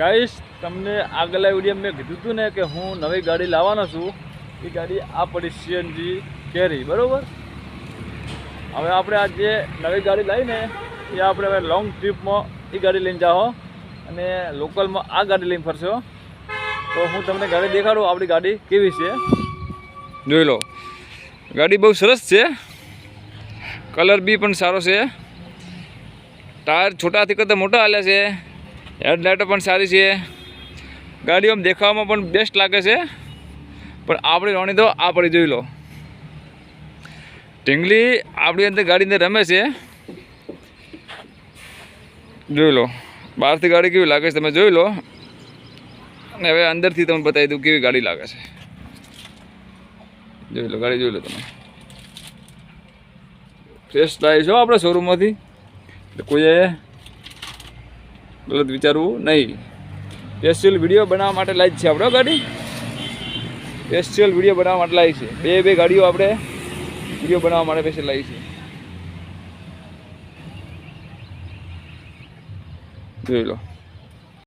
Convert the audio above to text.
ગાઈશ, તમને આગલા વીડિયો મેં કીધું હતું ને કે હું નવી ગાડી લાવવાનો છું. એ ગાડી આ પડી સીએનજી કેરી બરાબર? હવે આપણે આ જે નવી ગાડી લાવીને એ આપણે હવે લોંગ ટ્રીપમાં એ ગાડી લઈને જાઓ. અને લોકલમાં આ ગાડી લઈને ફરશો. તો હું તમને ગાડી દેખાડું, આપણી ગાડી કેવી છે. જોઈ લો. ગાડી બહુ સરસ છે. કલર બી પણ સારો છે. ટાયર છોટાથી કરતાં મોટા હાલ્યા છે. હેડલાઇટો પણ સારી છે. ગાડીઓ દેખાવામાં પણ બેસ્ટ લાગે છે. પણ આપણી રોણી તો આ જોઈ લો. ઢીંગલી આપણી અંદર ગાડીને રમે છે. જોઈ લો. બહારથી ગાડી કેવી લાગે છે તમે જોઈ લો. અને હવે અંદરથી તમને બતાવી દઉં કેવી ગાડી લાગે છે. જોઈ લો, ગાડી જોઈ લો તમે. ફ્રેશ લાવી છો આપણે શોરૂમમાંથી કોઈએ ગલત વિચારવું નહીં. સ્પેશિયલ વીડિયો બનાવવા માટે લાવી છે આપણે ગાડી? સ્પેશિયલ વીડિયો બનાવવા માટે લાવી છે. બે બે ગાડીઓ આપણે વીડિયો બનાવવા માટે સ્પેશિયલ લાવી છે. જોઈ લો.